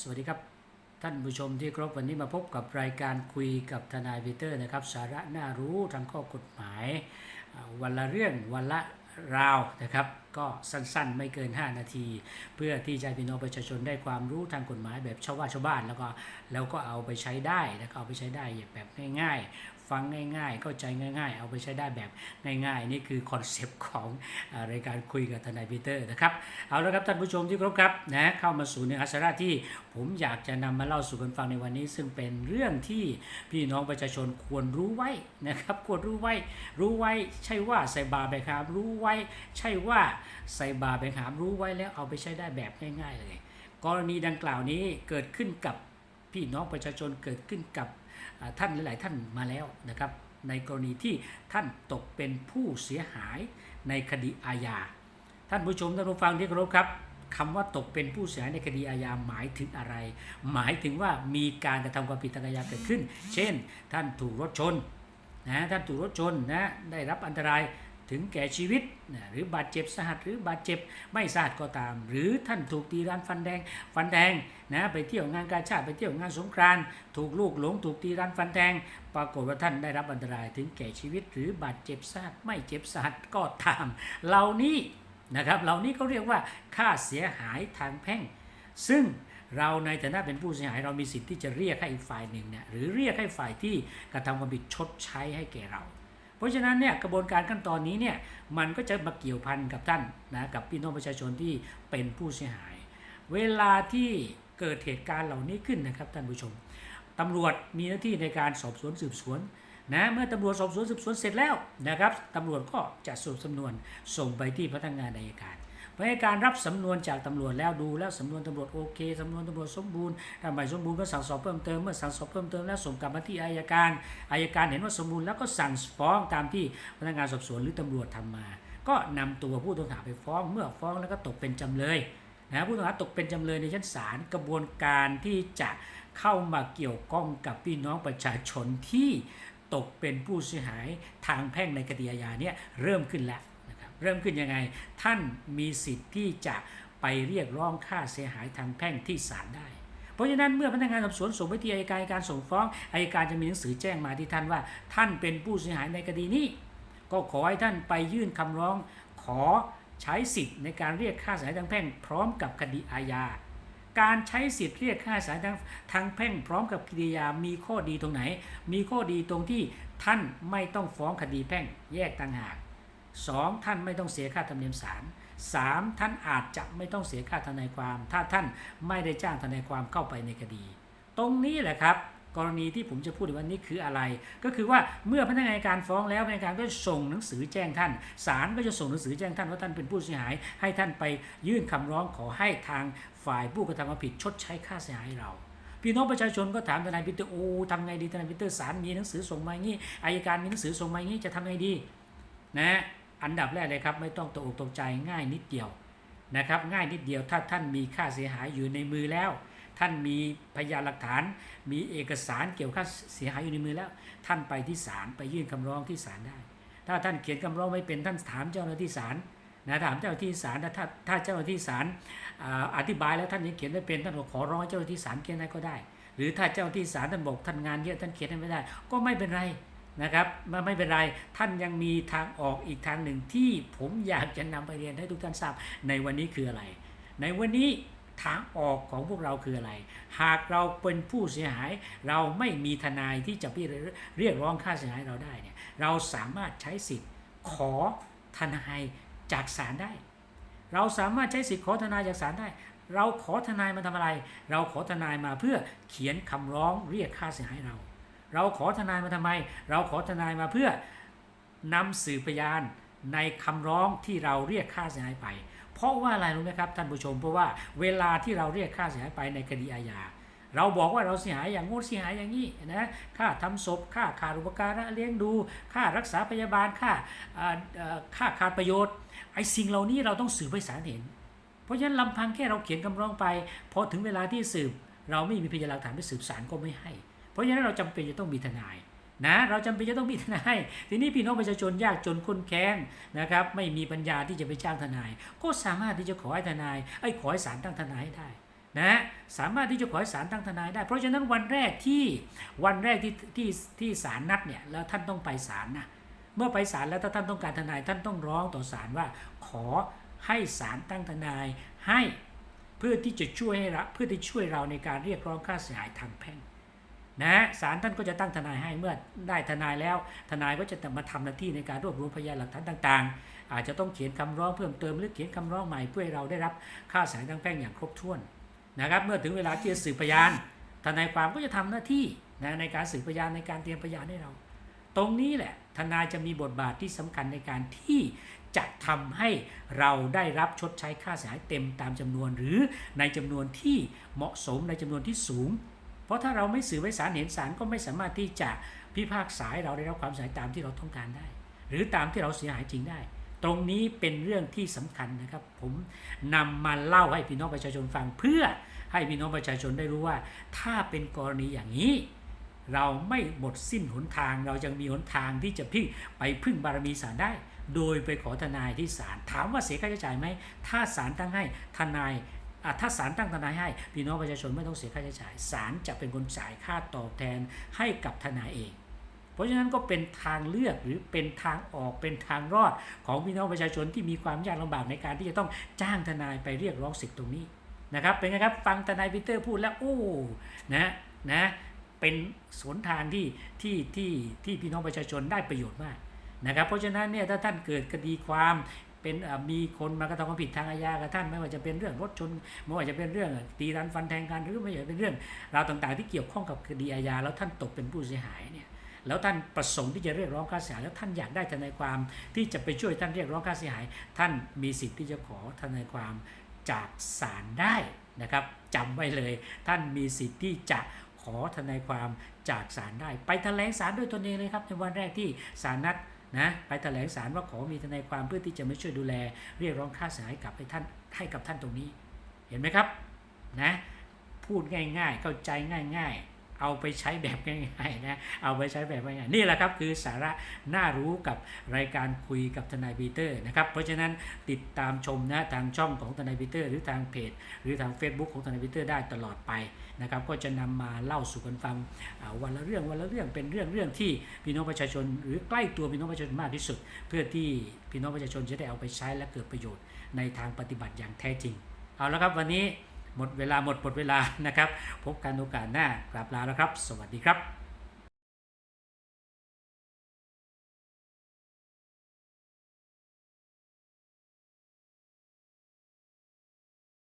สวัสดีครับ ท่านผู้ชมที่ครบวันนี้มาพบกับรายการคุยกับทนายวีเตอร์นะครับ สาระน่ารู้ทางข้อกฎหมายวันละเรื่องวันละราวนะครับ ก็สั้นๆ ไม่เกิน 5 นาที เพื่อที่จะพี่น้องประชาชนได้ความรู้ทางกฎหมายแบบชาวบ้านชาวบ้านแล้วก็แล้วก็เอาไปใช้ได้แล้วก็เอาไปใช้ได้แบบง่ายๆ ฟังง่ายๆ เข้าใจง่าย ๆ เอาไปใช้ได้แบบง่ายๆ นี่คือคอนเซปต์ของอรายการคุยกับทนายพีเตอร์นะครับเอาละครับท่านผู้ชมที่ครพครับนะเข้ามาสู่เนื้อหาสาระที่ผมอยากจะนำมาเล่าสู่กันฟังในวันนี้ ซึ่งเป็นเรื่องที่พี่น้องประชาชนควรรู้ไว้นะครับควรรู้ไว้ รู้ไว้ใช่ว่าใส่บาไปครับ รู้ไว้ใช่ว่าใส่บาตรไปครับรู้ไว้แล้วเอาไปใช้ได้แบบง่าย ๆ เลย กรณีดังกล่าวนี้เกิดขึ้นกับพี่น้องประชาชนเกิดขึ้นกับท่านหลาย ๆ ท่านมาแล้วนะครับ ในกรณีที่ท่านตกเป็นผู้เสียหายในคดีอาญาท่านผู้ชมท่านผู้ฟังที่เคารพครับคำว่าตกเป็นผู้เสียหายในคดีอาญาหมายถึงอะไร หมายถึงว่ามีการกระทำความผิดทางอาญาเกิดขึ้น เช่น ท่านถูกรถชนนะท่านถูกรถชนนะได้รับอันตราย ถึงแก่ชีวิตนะหรือบาดเจ็บสาหัสหรือบาดเจ็บไม่สาหัสก็ตาม หรือท่านถูกตีร้านฟันแดงฟันแดงนะไปเที่ยวงานกาชาติไปเที่ยวงานสงกรานต์ถูกลูกหลงถูกตีร้านฟันแดงปรากฏว่าท่านได้รับอันตรายถึงแก่ชีวิต หรือบาดเจ็บสาหัสไม่เจ็บสาหัสก็ตาม เหล่านี้นะครับเหล่านี้เขาเรียกว่าค่าเสียหายทางแพ่ง ซึ่งเราในฐานะเป็นผู้เสียหายเรามีสิทธิ์ที่จะเรียกให้อีกฝ่ายหนึ่งเนี่ยหรือเรียกให้ฝ่ายที่กระทำความผิดชดใช้ให้แก่เรา เพราะฉะนั้นเนี่ยกระบวนการขั้นตอนนี้เนี่ยมันก็จะมาเกี่ยวพันกับท่านนะกับพี่น้องประชาชนที่เป็นผู้เสียหาย เวลาที่เกิดเหตุการณ์เหล่านี้ขึ้นนะครับท่านผู้ชมตำรวจมีหน้าที่ในการสอบสวนสืบสวนนะเมื่อตำรวจสอบสวนสืบสวนเสร็จแล้วนะครับตำรวจก็จะสรุปสำนวนส่งไปที่พนักงานอัยการ พนักานรับสำนวนจากตำรวจแล้วดูแล้วสำนวนตำรวจโอเคสำนวนตำรวจสมบูรณ์ถ้าไม่สมบูรณ์ก็สั่งสอบเพิ่มเติมเมื่อสั่งสอบเพิ่มเติมแล้วส่งกลับมาที่อายการอายการเห็นว่าสมบูรณ์แล้วก็สั่งฟ้องตามที่พนักงานสอบสวนหรือตำรวจทำมา ก็นำตัวผู้ต้องหาไปฟ้องเมื่อฟ้องแล้วก็ตกเป็นจำเลยนะผู้ต้องหาตกเป็นจำเลยในชั้นศาลกระบวนการที่จะเข้ามาเกี่ยวข้องกับพี่น้องประชาชนที่ตกเป็นผู้เสียหายทางแพ่งในคดีอาญาเนี่ยเริ่มขึ้นแล้ว เริ่มขึ้นยังไง ท่านมีสิทธิ์ที่จะไปเรียกร้องค่าเสียหายทางแพ่งที่ศาลได้ เพราะฉะนั้นเมื่อพนักงานสอบสวนส่งไปที่อัยการอัยการส่งฟ้องอัยการจะมีหนังสือแจ้งมาที่ท่านว่า ท่านเป็นผู้เสียหายในคดีนี้ ก็ขอให้ท่านไปยื่นคำร้องขอใช้สิทธิ์ในการเรียกค่าเสียหายทางแพ่ง พร้อมกับคดีอาญาการใช้สิทธิ์เรียกค่าเสียหายทางทางแพ่งพร้อมกับคดีอาญามีข้อดีตรงไหน มีข้อดีตรงที่ท่านไม่ต้องฟ้องคดีแพ่งแยกต่างหาก สองท่านไม่ต้องเสียค่าธรรมเนียมศาลสามท่านอาจจะไม่ต้องเสียค่าทนายความ ถ้าท่านไม่ได้จ้างทนายความเข้าไปในคดี ตรงนี้แหละครับ กรณีที่ผมจะพูดในวันนี้คืออะไร ก็คือว่าเมื่อพนักงานการฟ้องแล้วพนักงานก็ส่งหนังสือแจ้งท่านศาลก็จะส่งหนังสือแจ้งท่านว่าท่านเป็นผู้เสียหาย ให้ท่านไปยื่นคำร้องขอให้ทางฝ่ายผู้กระทำความผิดชดใช้ค่าเสียหายเราพี่น้องประชาชนก็ถามทนายพีเตอร์โอ้ทำไงดีทนายพีเตอร์ศาลมีหนังสือส่งมาอย่างนี้อายการมีหนังสือส่งมาอย่างนี้จะทำไงดี นะ อันดับแรกเลยครับไม่ต้องตกอกตกใจง่ายนิดเดียวนะครับง่ายนิดเดียวถ้าท่านมีค่าเสียหายอยู่ในมือแล้ว ท่านมีพยานหลักฐาน มีเอกสารเกี่ยวกับค่าเสียหายอยู่ในมือแล้ว ท่านไปที่ศาลไปยื่นคำร้องที่ศาลได้ ถ้าท่านเขียนคำร้องไม่เป็นท่านถามเจ้าหน้าที่ศาลนะถามเจ้าหน้าที่ศาลถ้าถ้าเจ้าหน้าที่ศาลอธิบายแล้วท่านยังเขียนไม่เป็นท่านก็ขอร้องให้เจ้าหน้าที่ศาลเขียนให้ก็ได้ หรือถ้าเจ้าหน้าที่ศาลท่านบอกท่านงานเยอะท่านเขียนให้ไม่ได้ ก็ไม่เป็นไร นะครับไม่ไม่เป็นไรท่านยังมีทางออกอีกทางหนึ่งที่ผมอยากจะนำไปเรียนให้ทุกท่านทราบในวันนี้คืออะไร ในวันนี้ทางออกของพวกเราคืออะไร หากเราเป็นผู้เสียหาย เราไม่มีทนายที่จะไปเรียกร้องค่าเสียหายเราได้เนี่ยเราสามารถใช้สิทธิ์ขอทนายจากศาลได้ เราสามารถใช้สิทธิ์ขอทนายจากศาลได้ เราขอทนายมาทำอะไร เราขอทนายมาเพื่อเขียนคำร้องเรียกค่าเสียหายเรา เราขอทนายมาทำไม เราขอทนายมาเพื่อนำสืบพยานในคำร้องที่เราเรียกค่าเสียหายไป เพราะว่าอะไรรู้ไหมครับท่านผู้ชม เพราะว่าเวลาที่เราเรียกค่าเสียหายไปในคดีอาญาเราบอกว่าเราเสียหายอย่างงู้นเสียหายอย่างนี้นะค่าทำศพค่าขาดอุปการะเลี้ยงดู ค่ารักษาพยาบาลค่าค่าขาดประโยชน์ไอ้สิ่งเหล่านี้เราต้องสืบให้ศาลเห็น เพราะฉะนั้นลำพังแค่เราเขียนคำร้องไปพอถึงเวลาที่สืบ เราไม่มีพยานหลักฐานไปสืบศาลก็ไม่ให้ เพราะฉะนั้นเราจำเป็นจะต้องมีทนายนะเราจำเป็นจะต้องมีทนายทีนี้พี่น้องประชาชนยากจนคนแค้นนะครับ ไม่มีปัญญาที่จะไปจ้างทนาย ก็สามารถที่จะขอให้ทนายไอ้ขอให้ศาลตั้งทนายให้ได้นะสามารถที่จะขอให้ศาลตั้งทนายได้ เพราะฉะนั้นวันแรกที่วันแรกที่ที่ที่ศาลนัดเนี่ยแล้วท่านต้องไปศาลนะเมื่อไปศาลแล้วถ้าท่านต้องการทนายท่านต้องร้องต่อศาลว่า ขอให้ศาลตั้งทนายให้เพื่อที่จะช่วยให้เราเพื่อที่ช่วยเราในการเรียกร้องค่าเสียหายทางแพ่ง นะศาลท่านก็จะตั้งทนายให้เมื่อได้ทนายแล้ว ทนายก็จะมาทำหน้าที่ในการรวบรวมพยานหลักฐานต่าง ๆ อาจจะต้องเขียนคำร้องเพิ่มเติมหรือเขียนคำร้องใหม่เพื่อให้เราได้รับค่าเสียหายทางแพ่งอย่างครบถ้วนนะครับ เมื่อถึงเวลาที่จะสืบพยาน ทนายความก็จะทำหน้าที่นะในการสืบพยานในการเตรียมพยานให้เรา ตรงนี้แหละทนายจะมีบทบาทที่สำคัญในการที่จะทำให้เราได้รับชดใช้ค่าเสียหายเต็มตามจำนวน หรือในจำนวนที่เหมาะสมในจำนวนที่สูง เพราะถ้าเราไม่สืบไว้ศาลเห็นศาลก็ไม่สามารถที่จะพิพากษาให้เราได้รับความเสียหายตามที่เราต้องการได้ หรือตามที่เราเสียหายจริงได้ ตรงนี้เป็นเรื่องที่สำคัญนะครับ ผมนำมาเล่าให้พี่น้องประชาชนฟัง เพื่อให้พี่น้องประชาชนได้รู้ว่า ถ้าเป็นกรณีอย่างนี้ เราไม่หมดสิ้นหนทาง เรายังมีหนทางที่จะพึ่งไปพึ่งบารมีศาลได้ โดยไปขอทนายที่ศาลถามว่าเสียค่าใช้จ่ายไหมถ้าศาลตั้งให้ทนาย ถ้าศาลตั้งทนายให้พี่น้องประชาชนไม่ต้องเสียค่าใช้จ่ายศาลจะเป็นคนจ่ายค่าตอบแทนให้กับทนายเอง เพราะฉะนั้นก็เป็นทางเลือกหรือเป็นทางออกเป็นทางรอดของพี่น้องประชาชนที่มีความยากลำบากในการที่จะต้องจ้างทนายไปเรียกร้องสิทธิตรงนี้นะครับเป็นไงครับฟังทนายปีเตอร์พูดแล้วโอ้นะนะเป็นสนทางที่ที่ที่ที่พี่น้องประชาชนได้ประโยชน์มากนะครับเพราะฉะนั้นเนี่ยถ้าท่านเกิดคดีความ เป็นมีคนมากระทำความผิดทางอาญากับท่าน ไม่ว่าจะเป็นเรื่องรถชนไม่ว่าจะเป็นเรื่องตีรันฟันแทงกันหรือไม่ว่าจะเป็นเรื่องราวต่างๆ ที่เกี่ยวข้องกับคดีอาญาแล้วท่านตกเป็นผู้เสียหายเนี่ยแล้วท่านประสงค์ที่จะเรียกร้องค่าเสียหายแล้วท่านอยากได้ทนายความที่จะไปช่วยท่านเรียกร้องค่าเสียหาย ท่านมีสิทธิ์ที่จะขอทนายความจากศาลได้นะครับจำไว้เลย ท่านมีสิทธิ์ที่จะขอทนายความจากศาลได้ ไปแถลงศาลด้วยตนเองเลยครับในวันแรกที่ศาลนัด นะไปแถลงศาลว่าขอมีทนายความเพื่อที่จะมาช่วยดูแล เรียกร้องค่าเสียหายกลับให้ท่านให้กับท่านตรงนี้ เห็นไหมครับนะพูดง่ายๆ เข้าใจง่าย ๆ เอาไปใช้แบบง่ายๆนะเอาไปใช้แบบง่ายๆนี่แหละครับคือสาระน่ารู้กับรายการคุยกับทนายปีเตอร์นะครับเพราะฉะนั้นติดตามชมนะทางช่องของทนายปีเตอร์ หรือทางเพจ หรือทาง Facebook ของทนายปีเตอร์ได้ตลอดไปนะครับก็จะนำมาเล่าสู่กันฟังวันละเรื่องวันละเรื่องเป็นเรื่องเรื่องที่พี่น้องประชาชน หรือใกล้ตัวพี่น้องประชาชนมากที่สุด เพื่อที่พี่น้องประชาชนจะได้เอาไปใช้และเกิดประโยชน์ในทางปฏิบัติอย่างแท้จริง เอาละครับวันนี้ หมดเวลาหมดหมดเวลานะครับ พบกันโอกาสหน้ากลับลาแล้วครับ สวัสดีครับ